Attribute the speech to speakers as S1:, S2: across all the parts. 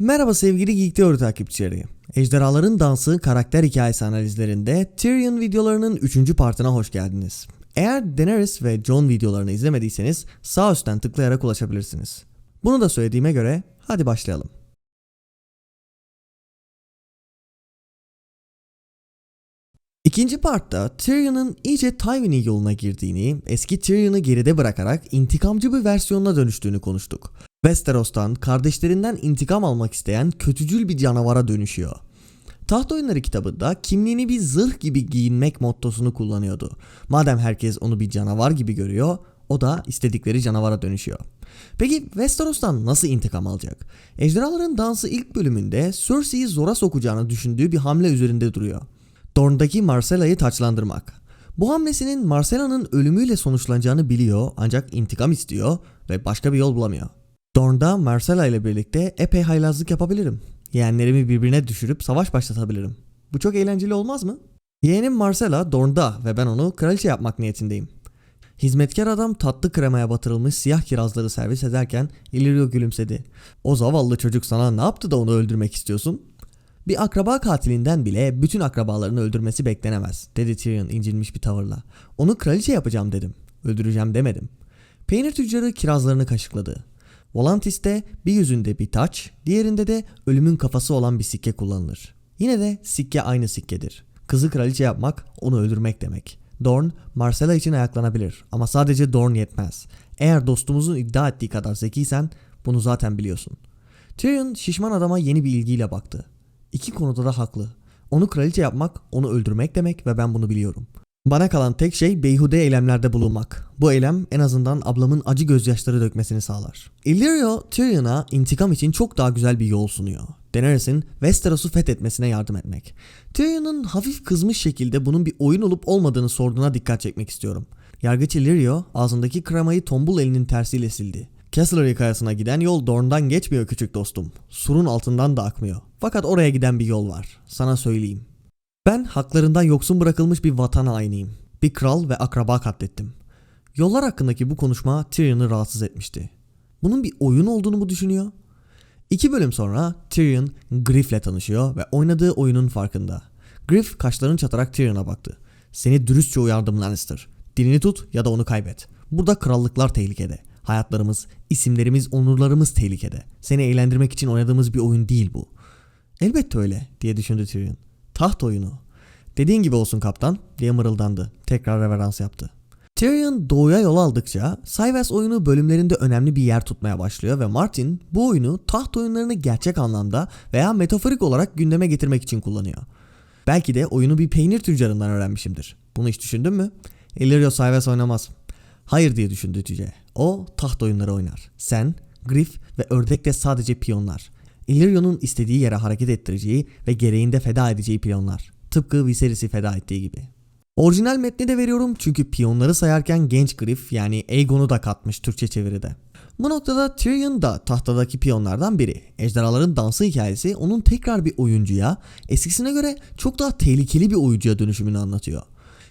S1: Merhaba sevgili Geek Theory takipçileri. Ejderhaların Dansı karakter hikayesi analizlerinde Tyrion videolarının 3. partına hoş geldiniz. Eğer Daenerys ve Jon videolarını izlemediyseniz sağ üstten tıklayarak ulaşabilirsiniz. Bunu da söylediğime göre hadi başlayalım. İkinci partta Tyrion'un iyice Tywin'in yoluna girdiğini, eski Tyrion'u geride bırakarak intikamcı bir versiyonuna dönüştüğünü konuştuk. Westeros'tan kardeşlerinden intikam almak isteyen kötücül bir canavara dönüşüyor. Taht Oyunları kitabında kimliğini bir zırh gibi giyinmek mottosunu kullanıyordu. Madem herkes onu bir canavar gibi görüyor, o da istedikleri canavara dönüşüyor. Peki Westeros'tan nasıl intikam alacak? Ejderhaların Dansı ilk bölümünde Cersei'yi zora sokacağını düşündüğü bir hamle üzerinde duruyor. Dorne'daki Marcella'yı taçlandırmak. Bu hamlesinin Marcella'nın ölümüyle sonuçlanacağını biliyor ancak intikam istiyor ve başka bir yol bulamıyor. Dorne'da Marcella ile birlikte epey haylazlık yapabilirim. Yeğenlerimi birbirine düşürüp savaş başlatabilirim. Bu çok eğlenceli olmaz mı? Yeğenim Marcella Dorne'da ve ben onu kraliçe yapmak niyetindeyim. Hizmetkar adam tatlı kremaya batırılmış siyah kirazları servis ederken Illyrio gülümsedi. O zavallı çocuk sana ne yaptı da onu öldürmek istiyorsun? Bir akraba katilinden bile bütün akrabalarını öldürmesi beklenemez, dedi Tyrion incinmiş bir tavırla. Onu kraliçe yapacağım dedim. Öldüreceğim demedim. Peynir tüccarı kirazlarını kaşıkladı. Volantis'te bir yüzünde bir taç, diğerinde de ölümün kafası olan bir sikke kullanılır. Yine de sikke aynı sikkedir. Kızı kraliçe yapmak, onu öldürmek demek. Dorn, Marcella için ayaklanabilir ama sadece Dorn yetmez. Eğer dostumuzun iddia ettiği kadar zekiysen bunu zaten biliyorsun. Tyrion şişman adama yeni bir ilgiyle baktı. İki konuda da haklı. Onu kraliçe yapmak, onu öldürmek demek ve ben bunu biliyorum. Bana kalan tek şey beyhude eylemlerde bulunmak. Bu eylem en azından ablamın acı gözyaşları dökmesini sağlar. Illyrio, Tyrion'a intikam için çok daha güzel bir yol sunuyor. Daenerys'in Westeros'u fethetmesine yardım etmek. Tyrion'un hafif kızmış şekilde bunun bir oyun olup olmadığını sorduğuna dikkat çekmek istiyorum. Yargıç Illyrio ağzındaki kremayı tombul elinin tersiyle sildi. Castlereagh kayasına giden yol Dorne'dan geçmiyor küçük dostum. Surun altından da akmıyor. Fakat oraya giden bir yol var. Sana söyleyeyim. Ben haklarından yoksun bırakılmış bir vatan hainiyim. Bir kral ve akraba katlettim. Yollar hakkındaki bu konuşma Tyrion'u rahatsız etmişti. Bunun bir oyun olduğunu mu düşünüyor? İki bölüm sonra Tyrion Griff'le tanışıyor ve oynadığı oyunun farkında. Griff kaşlarını çatarak Tyrion'a baktı. Seni dürüstçe uyardım Lannister. Dilini tut ya da onu kaybet. Burada krallıklar tehlikede. Hayatlarımız, isimlerimiz, onurlarımız tehlikede. Seni eğlendirmek için oynadığımız bir oyun değil bu. Elbette öyle diye düşündü Tyrion. Taht oyunu. Dediğin gibi olsun kaptan diye mırıldandı. Tekrar reverans yaptı. Tyrion doğuya yol aldıkça Cyvers oyunu bölümlerinde önemli bir yer tutmaya başlıyor ve Martin bu oyunu taht oyunlarını gerçek anlamda veya metaforik olarak gündeme getirmek için kullanıyor. Belki de oyunu bir peynir tüccarından öğrenmişimdir. Bunu hiç düşündün mü? Illyrio Cyvers oynamaz. Hayır diye düşündü Cüce. O taht oyunları oynar. Sen, Griff ve Ördek de sadece piyonlar. Illyrio'nun istediği yere hareket ettireceği ve gereğinde feda edeceği piyonlar. Tıpkı Viserys'i feda ettiği gibi. Orijinal metni de veriyorum çünkü piyonları sayarken genç Griff yani Aegon'u da katmış Türkçe çeviride. Bu noktada Tyrion da tahtadaki piyonlardan biri. Ejderhaların dansı hikayesi onun tekrar bir oyuncuya, eskisine göre çok daha tehlikeli bir oyuncuya dönüşümünü anlatıyor.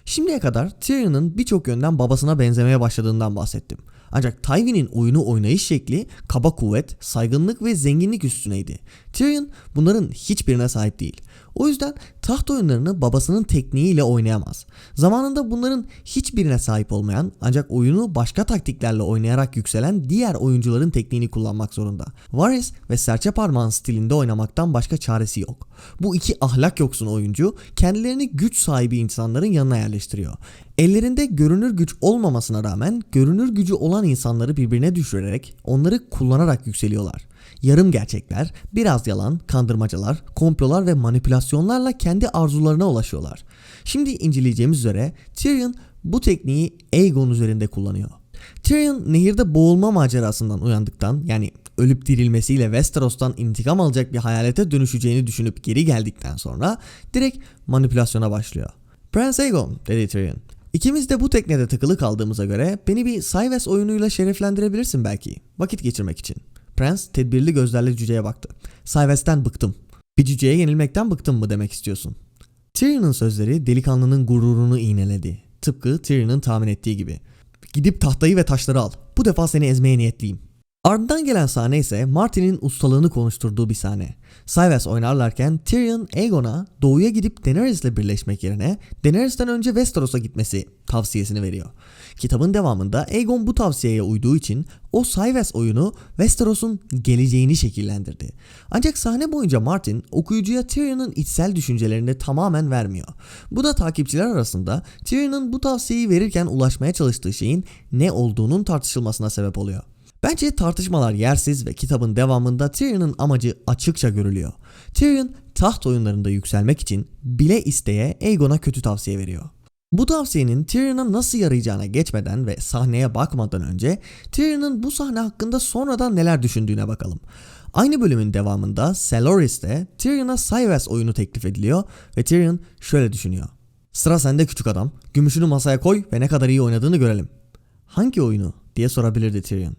S1: Şimdiye kadar Tyrion'un birçok yönden babasına benzemeye başladığından bahsettim. Ancak Tywin'in oyunu oynayış şekli kaba kuvvet, saygınlık ve zenginlik üstüneydi. Tyrion bunların hiçbirine sahip değil. O yüzden taht oyunlarını babasının tekniğiyle oynayamaz. Zamanında bunların hiçbirine sahip olmayan ancak oyunu başka taktiklerle oynayarak yükselen diğer oyuncuların tekniğini kullanmak zorunda. Varys ve serçe parmağın stilinde oynamaktan başka çaresi yok. Bu iki ahlak yoksun oyuncu kendilerini güç sahibi insanların yanına yerleştiriyor. Ellerinde görünür güç olmamasına rağmen görünür gücü olan insanları birbirine düşürerek onları kullanarak yükseliyorlar. Yarım gerçekler, biraz yalan, kandırmacalar, komplolar ve manipülasyonlarla kendi arzularına ulaşıyorlar. Şimdi inceleyeceğimiz üzere Tyrion bu tekniği Aegon üzerinde kullanıyor. Tyrion nehirde boğulma macerasından uyandıktan yani ölüp dirilmesiyle Westeros'tan intikam alacak bir hayalete dönüşeceğini düşünüp geri geldikten sonra direkt manipülasyona başlıyor. Prince Aegon dedi Tyrion. İkimiz de bu teknede takılı kaldığımıza göre beni bir Cyves oyunuyla şereflendirebilirsin belki. Vakit geçirmek için. Prens tedbirli gözlerle cüceye baktı. Cyves'ten bıktım. Bir cüceye yenilmekten bıktım mı demek istiyorsun? Tyrion'un sözleri delikanlının gururunu iğneledi. Tıpkı Tyrion'un tahmin ettiği gibi. Gidip tahtayı ve taşları al. Bu defa seni ezmeye niyetliyim. Ardından gelen sahne ise Martin'in ustalığını konuşturduğu bir sahne. Syves oynarlarken Tyrion Aegon'a doğuya gidip Daenerys'le birleşmek yerine Daenerys'ten önce Westeros'a gitmesi tavsiyesini veriyor. Kitabın devamında Aegon bu tavsiyeye uyduğu için o Syves oyunu Westeros'un geleceğini şekillendirdi. Ancak sahne boyunca Martin okuyucuya Tyrion'un içsel düşüncelerini tamamen vermiyor. Bu da takipçiler arasında Tyrion'un bu tavsiyeyi verirken ulaşmaya çalıştığı şeyin ne olduğunun tartışılmasına sebep oluyor. Bence tartışmalar yersiz ve kitabın devamında Tyrion'un amacı açıkça görülüyor. Tyrion taht oyunlarında yükselmek için bile isteye Aegon'a kötü tavsiye veriyor. Bu tavsiyenin Tyrion'a nasıl yarayacağına geçmeden ve sahneye bakmadan önce Tyrion'un bu sahne hakkında sonradan neler düşündüğüne bakalım. Aynı bölümün devamında Saloris'te Tyrion'a Syves oyunu teklif ediliyor ve Tyrion şöyle düşünüyor. Sıra sende küçük adam. Gümüşünü masaya koy ve ne kadar iyi oynadığını görelim. Hangi oyunu diye sorabilirdi Tyrion.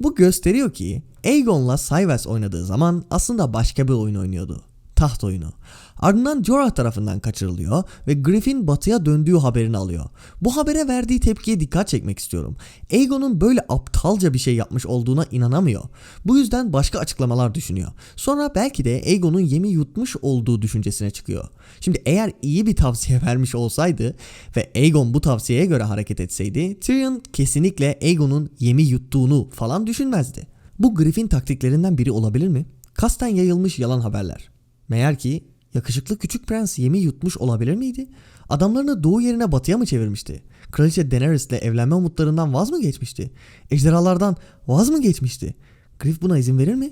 S1: Bu gösteriyor ki Aegon'la Syves oynadığı zaman aslında başka bir oyun oynuyordu. Taht oyunu. Ardından Jorah tarafından kaçırılıyor ve Griffin batıya döndüğü haberini alıyor. Bu habere verdiği tepkiye dikkat çekmek istiyorum. Aegon'un böyle aptalca bir şey yapmış olduğuna inanamıyor. Bu yüzden başka açıklamalar düşünüyor. Sonra belki de Aegon'un yemi yutmuş olduğu düşüncesine çıkıyor. Şimdi eğer iyi bir tavsiye vermiş olsaydı ve Aegon bu tavsiyeye göre hareket etseydi Tyrion kesinlikle Aegon'un yemi yuttuğunu falan düşünmezdi. Bu Griffin taktiklerinden biri olabilir mi? Kasten yayılmış yalan haberler. Meğer ki yakışıklı küçük prens yemi yutmuş olabilir miydi? Adamlarını doğu yerine batıya mı çevirmişti? Kraliçe Daenerys ile evlenme umutlarından vaz mı geçmişti? Ejderhalardan vaz mı geçmişti? Griff buna izin verir mi?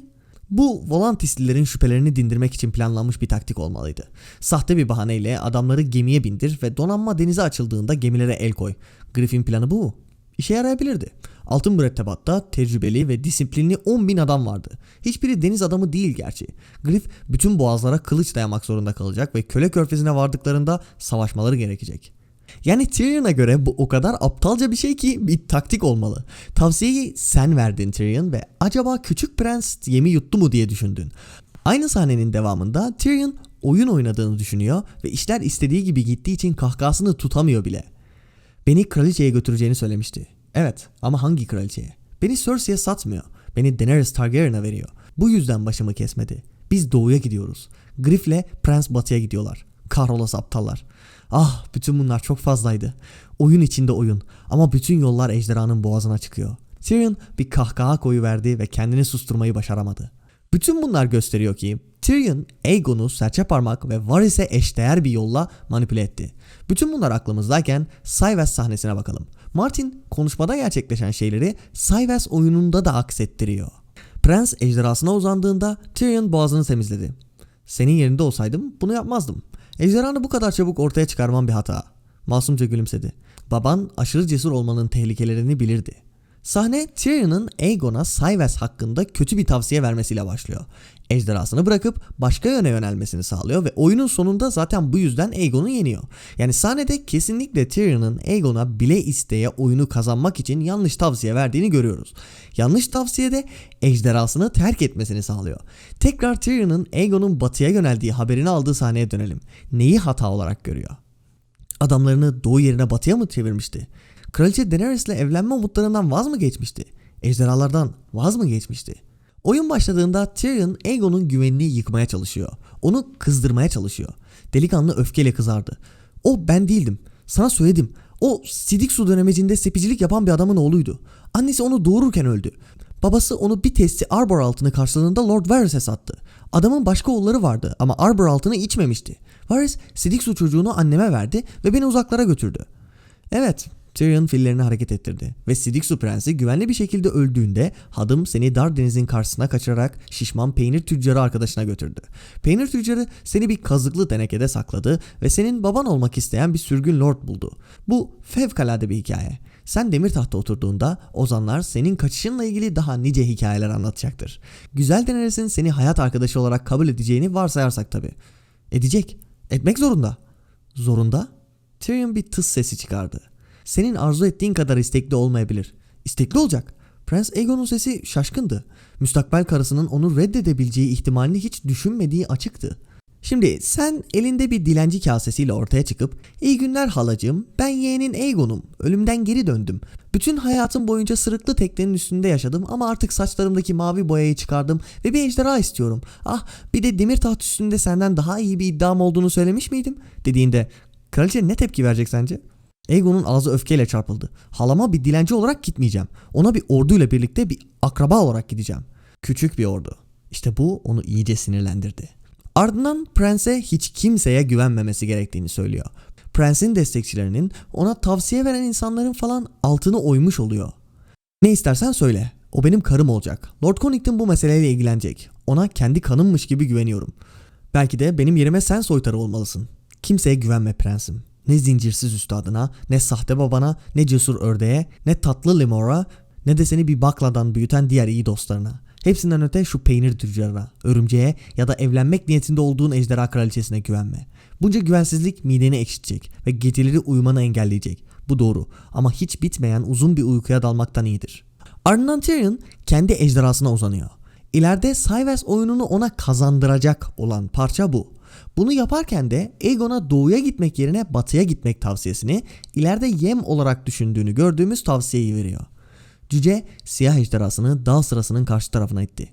S1: Bu Volantistlilerin şüphelerini dindirmek için planlanmış bir taktik olmalıydı. Sahte bir bahaneyle adamları gemiye bindir ve donanma denize açıldığında gemilere el koy. Griff'in planı bu mu? İşe yarayabilirdi. Altın mürettebatta tecrübeli ve disiplinli 10 bin adam vardı. Hiçbiri deniz adamı değil gerçi. Griff bütün boğazlara kılıç dayamak zorunda kalacak ve köle körfezine vardıklarında savaşmaları gerekecek. Yani Tyrion'a göre bu o kadar aptalca bir şey ki bir taktik olmalı. Tavsiyeyi sen verdin Tyrion ve acaba küçük prens yemi yuttu mu diye düşündün. Aynı sahnenin devamında Tyrion oyun oynadığını düşünüyor ve işler istediği gibi gittiği için kahkahasını tutamıyor bile. Beni kraliçeye götüreceğini söylemişti. Evet ama hangi kraliçeye? Beni Cersei'ye satmıyor. Beni Daenerys Targaryen'a veriyor. Bu yüzden başımı kesmedi. Biz doğuya gidiyoruz. Griff'le Prens batıya gidiyorlar. Kahrolası aptallar. Ah bütün bunlar çok fazlaydı. Oyun içinde oyun ama bütün yollar ejderhanın boğazına çıkıyor. Tyrion bir kahkaha koyu verdi ve kendini susturmayı başaramadı. Bütün bunlar gösteriyor ki Tyrion Aegon'u serçe parmak ve Varys'e eşdeğer bir yolla manipüle etti. Bütün bunlar aklımızdayken Syves sahnesine bakalım. Martin konuşmada gerçekleşen şeyleri Syves oyununda da aksettiriyor. Prens ejderhasına uzandığında Tyrion boğazını temizledi. Senin yerinde olsaydım bunu yapmazdım. Ejderhanı bu kadar çabuk ortaya çıkarmam bir hata. Masumca gülümsedi. Baban aşırı cesur olmanın tehlikelerini bilirdi. Sahne Tyrion'un Aegon'a Syves hakkında kötü bir tavsiye vermesiyle başlıyor. Ejderhasını bırakıp başka yöne yönelmesini sağlıyor ve oyunun sonunda zaten bu yüzden Aegon'u yeniyor. Yani sahnede kesinlikle Tyrion'un Aegon'a bile isteye oyunu kazanmak için yanlış tavsiye verdiğini görüyoruz. Yanlış tavsiye de ejderhasını terk etmesini sağlıyor. Tekrar Tyrion'un Aegon'un batıya yöneldiği haberini aldığı sahneye dönelim. Neyi hata olarak görüyor? Adamlarını doğu yerine batıya mı çevirmişti? Kraliçe Daenerys ile evlenme umutlarından vaz mı geçmişti? Ejderhalardan vaz mı geçmişti? Oyun başladığında Tyrion Aegon'un güvenini yıkmaya çalışıyor. Onu kızdırmaya çalışıyor. Delikanlı öfkeyle kızardı. O ben değildim. Sana söyledim. O sidik su dönemecinde sepicilik yapan bir adamın oğluydu. Annesi onu doğururken öldü. Babası onu bir testi Arbor altını karşılığında Lord Varys'e sattı. Adamın başka oğulları vardı ama Arbor altını içmemişti. Varys sidik su çocuğunu anneme verdi ve beni uzaklara götürdü. Evet Tyrion fillerini hareket ettirdi ve Sidiksu Prensi güvenli bir şekilde öldüğünde hadım seni dar denizin karşısına kaçırarak şişman peynir tüccarı arkadaşına götürdü. Peynir tüccarı seni bir kazıklı tenekede sakladı ve senin baban olmak isteyen bir sürgün lord buldu. Bu fevkalade bir hikaye. Sen demir tahta oturduğunda ozanlar senin kaçışınla ilgili daha nice hikayeler anlatacaktır. Güzel Daenerys'in seni hayat arkadaşı olarak kabul edeceğini varsayarsak tabi. Edecek. Etmek zorunda. Zorunda? Tyrion bir tıs sesi çıkardı senin arzu ettiğin kadar istekli olmayabilir. İstekli olacak. Prens Aegon'un sesi şaşkındı. Müstakbel karısının onu reddedebileceği ihtimalini hiç düşünmediği açıktı. Şimdi sen elinde bir dilenci kasesiyle ortaya çıkıp iyi günler halacığım ben yeğenin Aegon'um ölümden geri döndüm. Bütün hayatım boyunca sırıklı teknenin üstünde yaşadım ama artık saçlarımdaki mavi boyayı çıkardım ve bir ejderha istiyorum. Ah bir de demir taht üstünde senden daha iyi bir iddiam olduğunu söylemiş miydim? Dediğinde kraliçe ne tepki verecek sence? Aegon'un ağzı öfkeyle çarpıldı. Halama bir dilenci olarak gitmeyeceğim. Ona bir orduyla birlikte bir akraba olarak gideceğim. Küçük bir ordu. İşte bu onu iyice sinirlendirdi. Ardından prense hiç kimseye güvenmemesi gerektiğini söylüyor. Prensin destekçilerinin ona tavsiye veren insanların falan altını oymuş oluyor. Ne istersen söyle. O benim karım olacak. Lord Connington bu meseleyle ilgilenecek. Ona kendi kanımmış gibi güveniyorum. Belki de benim yerime sen soytarı olmalısın. Kimseye güvenme prensim. Ne zincirsiz üstadına, ne sahte babana, ne cesur ördeğe, ne tatlı limora, ne de seni bir bakladan büyüten diğer iyi dostlarına. Hepsinden öte şu peynir tüccarına, örümceğe ya da evlenmek niyetinde olduğun ejderha kraliçesine güvenme. Bunca güvensizlik mideni ekşitecek ve geceleri uyumanı engelleyecek. Bu doğru ama hiç bitmeyen uzun bir uykuya dalmaktan iyidir. Ardından Tyrion kendi ejderhasına uzanıyor. İleride Cyvers oyununu ona kazandıracak olan parça bu. Bunu yaparken de Aegon'a doğuya gitmek yerine batıya gitmek tavsiyesini ileride yem olarak düşündüğünü gördüğümüz tavsiyeyi veriyor. Cüce siyah ejderhasını dağ sırasının karşı tarafına itti.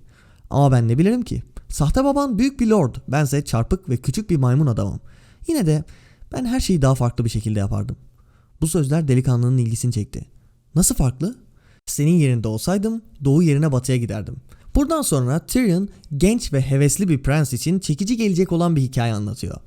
S1: Ama ben ne bilirim ki? Sahte baban büyük bir lord. Bense çarpık ve küçük bir maymun adamım. Yine de ben her şeyi daha farklı bir şekilde yapardım. Bu sözler delikanlının ilgisini çekti. Nasıl farklı? Senin yerinde olsaydım doğu yerine batıya giderdim. Buradan sonra Tyrion genç ve hevesli bir prens için çekici gelecek olan bir hikaye anlatıyor.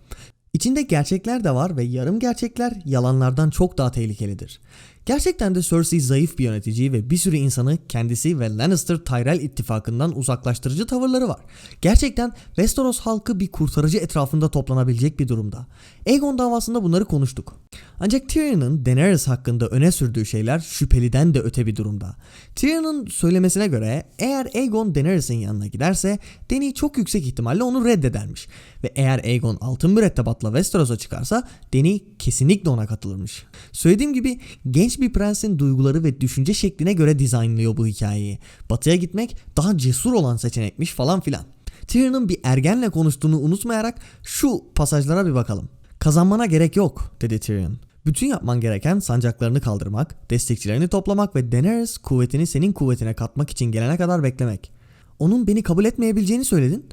S1: İçinde gerçekler de var ve yarım gerçekler yalanlardan çok daha tehlikelidir. Gerçekten de Cersei zayıf bir yönetici ve bir sürü insanı kendisi ve Lannister Tyrell ittifakından uzaklaştırıcı tavırları var. Gerçekten Westeros halkı bir kurtarıcı etrafında toplanabilecek bir durumda. Aegon davasında bunları konuştuk. Ancak Tyrion'un Daenerys hakkında öne sürdüğü şeyler şüpheliden de öte bir durumda. Tyrion'un söylemesine göre eğer Aegon Daenerys'in yanına giderse Dany çok yüksek ihtimalle onu reddedermiş. Ve eğer Aegon altın mürettebatla Westeros'a çıkarsa Dany kesinlikle ona katılırmış. Söylediğim gibi genç bir prensin duyguları ve düşünce şekline göre dizaynlıyor bu hikayeyi. Batıya gitmek daha cesur olan seçenekmiş falan filan. Tyrion'un bir ergenle konuştuğunu unutmayarak şu pasajlara bir bakalım. Kazanmana gerek yok dedi Tyrion. Bütün yapman gereken sancaklarını kaldırmak, destekçilerini toplamak ve Daenerys kuvvetini senin kuvvetine katmak için gelene kadar beklemek. Onun beni kabul etmeyebileceğini söyledin.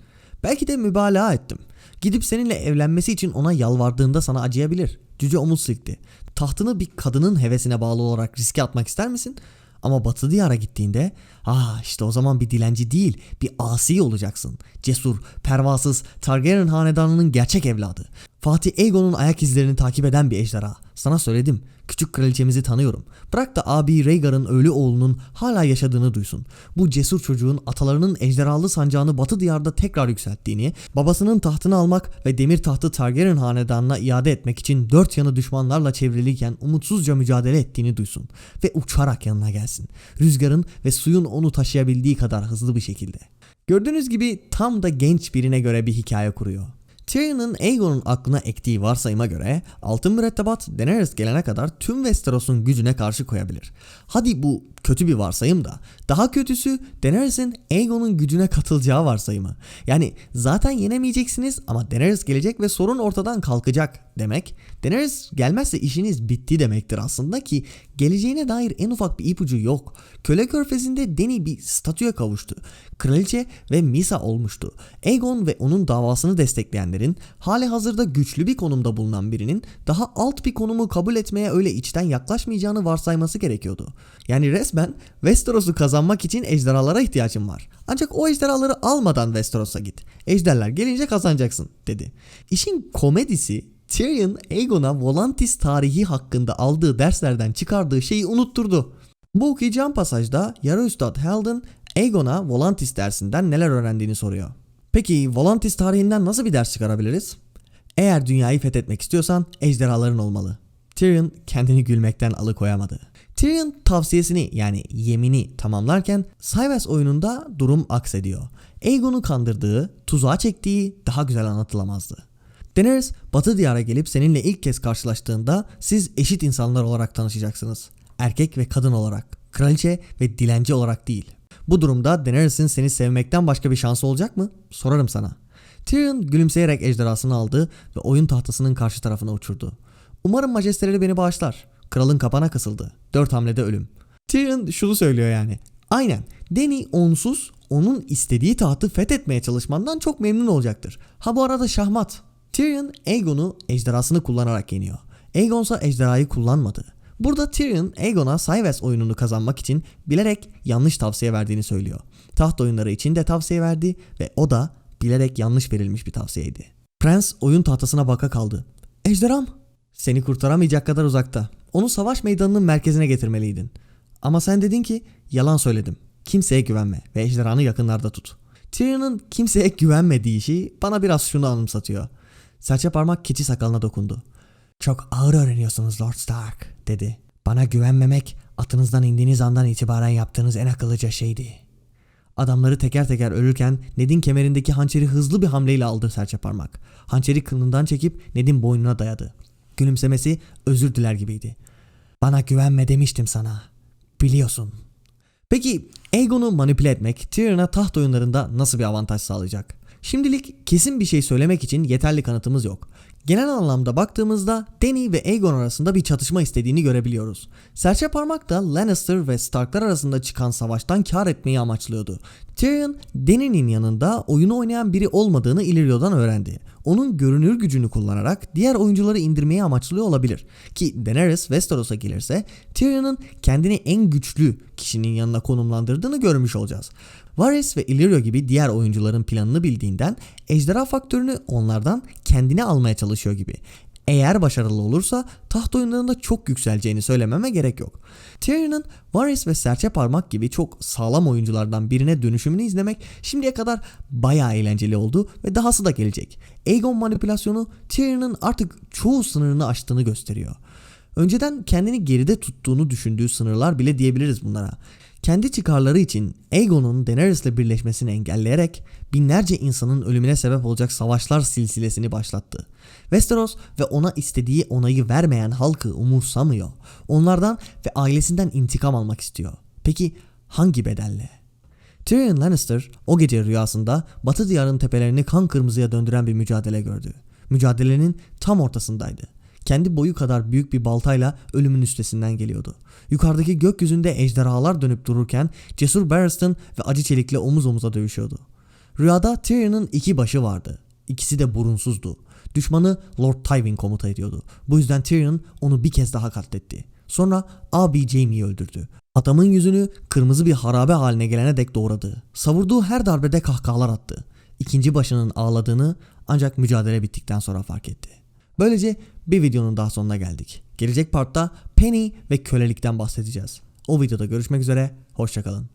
S1: Belki de mübalağa ettim. Gidip seninle evlenmesi için ona yalvardığında sana acıyabilir. Cüce omuz silkti. Tahtını bir kadının hevesine bağlı olarak riske atmak ister misin? Ama Batı Diyar'a gittiğinde ah işte o zaman bir dilenci değil bir asi olacaksın. Cesur, pervasız Targaryen hanedanının gerçek evladı. Fatih Aegon'un ayak izlerini takip eden bir ejderha. Sana söyledim. Küçük kraliçemizi tanıyorum. Bırak da abi Rhaegar'ın ölü oğlunun hala yaşadığını duysun. Bu cesur çocuğun atalarının ejderhalı sancağını Batı diyarda tekrar yükselttiğini, babasının tahtını almak ve demir tahtı Targaryen hanedanına iade etmek için dört yanı düşmanlarla çevriliyken umutsuzca mücadele ettiğini duysun. Ve uçarak yanına gelsin. Rüzgarın ve suyun onu taşıyabildiği kadar hızlı bir şekilde. Gördüğünüz gibi tam da genç birine göre bir hikaye kuruyor. Tyrion'un Aegon'un aklına ektiği varsayıma göre altın mürettebat Daenerys gelene kadar tüm Westeros'un gücüne karşı koyabilir. Hadi bu kötü bir varsayım da daha kötüsü Daenerys'in Aegon'un gücüne katılacağı varsayımı. Yani zaten yenemeyeceksiniz ama Daenerys gelecek ve sorun ortadan kalkacak demek. Daenerys gelmezse işiniz bitti demektir aslında ki geleceğine dair en ufak bir ipucu yok. Köle körfezinde Dany bir statüye kavuştu. Kraliçe ve Misa olmuştu. Aegon ve onun davasını destekleyenlerin hali hazırda güçlü bir konumda bulunan birinin daha alt bir konumu kabul etmeye öyle içten yaklaşmayacağını varsayması gerekiyordu. Yani resmen Westeros'u kazanmak için ejderhalara ihtiyacım var. Ancak o ejderhaları almadan Westeros'a git. Ejderler gelince kazanacaksın dedi. İşin komedisi Tyrion Aegon'a Volantis tarihi hakkında aldığı derslerden çıkardığı şeyi unutturdu. Bu okuyacağım pasajda yarı üstad Haldon Aegon'a Volantis dersinden neler öğrendiğini soruyor. Peki Volantis tarihinden nasıl bir ders çıkarabiliriz? Eğer dünyayı fethetmek istiyorsan ejderhaların olmalı. Tyrion kendini gülmekten alıkoyamadı. Tyrion tavsiyesini yani yemini tamamlarken Cyvers oyununda durum aksediyor. Aegon'u kandırdığı, tuzağa çektiği daha güzel anlatılamazdı. Daenerys Batı diyara gelip seninle ilk kez karşılaştığında siz eşit insanlar olarak tanışacaksınız. Erkek ve kadın olarak, kraliçe ve dilenci olarak değil. Bu durumda Daenerys'in seni sevmekten başka bir şansı olacak mı? Sorarım sana. Tyrion gülümseyerek ejderhasını aldı ve oyun tahtasının karşı tarafına uçurdu. Umarım majesteleri beni bağışlar. Kralın kapana kısıldı. Dört hamlede ölüm. Tyrion şunu söylüyor yani. Aynen. Dany onsuz onun istediği tahtı fethetmeye çalışmandan çok memnun olacaktır. Ha bu arada şahmat. Tyrion Aegon'u ejderhasını kullanarak yeniyor. Aegon ise ejderhayı kullanmadı. Burada Tyrion Aegon'a Cyves oyununu kazanmak için bilerek yanlış tavsiye verdiğini söylüyor. Taht oyunları için de tavsiye verdi ve o da bilerek yanlış verilmiş bir tavsiyeydi. Prens oyun tahtasına baka kaldı. Ejderham! Seni kurtaramayacak kadar uzakta. Onu savaş meydanının merkezine getirmeliydin. Ama sen dedin ki yalan söyledim. Kimseye güvenme ve ejderhanı yakınlarda tut. Tyrion'un kimseye güvenmediği işi bana biraz şunu anımsatıyor. Serçe parmak keçi sakalına dokundu. Çok ağır öğreniyorsunuz Lord Stark dedi. Bana güvenmemek atınızdan indiğiniz andan itibaren yaptığınız en akıllıca şeydi. Adamları teker teker ölürken Ned'in kemerindeki hançeri hızlı bir hamleyle aldı serçe parmak. Hançeri kılından çekip Ned'in boynuna dayadı. Gülümsemesi özür diler gibiydi. Bana güvenme demiştim sana. Biliyorsun. Peki Aegon'u manipüle etmek Tyrion'a taht oyunlarında nasıl bir avantaj sağlayacak? Şimdilik kesin bir şey söylemek için yeterli kanıtımız yok. Genel anlamda baktığımızda Dany ve Aegon arasında bir çatışma istediğini görebiliyoruz. Serçe parmak da Lannister ve Starklar arasında çıkan savaştan kar etmeyi amaçlıyordu. Tyrion, Dany'nin yanında oyunu oynayan biri olmadığını Illyrio'dan öğrendi. Onun görünür gücünü kullanarak diğer oyuncuları indirmeyi amaçlıyor olabilir. Ki Daenerys Westeros'a gelirse Tyrion'un kendini en güçlü kişinin yanına konumlandırdığını görmüş olacağız. Varys ve Illyrio gibi diğer oyuncuların planını bildiğinden ejderha faktörünü onlardan kendine almaya çalışıyor gibi. Eğer başarılı olursa taht oyunlarında çok yükseleceğini söylememe gerek yok. Tyrion'un Varys ve Serçe Parmak gibi çok sağlam oyunculardan birine dönüşümünü izlemek şimdiye kadar bayağı eğlenceli oldu ve dahası da gelecek. Aegon manipülasyonu Tyrion'un artık çoğu sınırını aştığını gösteriyor. Önceden kendini geride tuttuğunu düşündüğü sınırlar bile diyebiliriz bunlara. Kendi çıkarları için Aegon'un Daenerys'le birleşmesini engelleyerek binlerce insanın ölümüne sebep olacak savaşlar silsilesini başlattı. Westeros ve ona istediği onayı vermeyen halkı umursamıyor. Onlardan ve ailesinden intikam almak istiyor. Peki hangi bedelle? Tyrion Lannister o gece rüyasında Batı diyarının tepelerini kan kırmızıya döndüren bir mücadele gördü. Mücadelenin tam ortasındaydı. Kendi boyu kadar büyük bir baltayla ölümün üstesinden geliyordu. Yukarıdaki gökyüzünde ejderhalar dönüp dururken cesur Barristan ve acı çelikle omuz omuza dövüşüyordu. Rüyada Tyrion'un iki başı vardı. İkisi de burunsuzdu. Düşmanı Lord Tywin komuta ediyordu. Bu yüzden Tyrion onu bir kez daha katletti. Sonra abi Jaime'yi öldürdü. Adamın yüzünü kırmızı bir harabe haline gelene dek doğradı. Savurduğu her darbede kahkahalar attı. İkinci başının ağladığını ancak mücadele bittikten sonra fark etti. Böylece bir videonun daha sonuna geldik. Gelecek partta Penny ve kölelikten bahsedeceğiz. O videoda görüşmek üzere, hoşçakalın.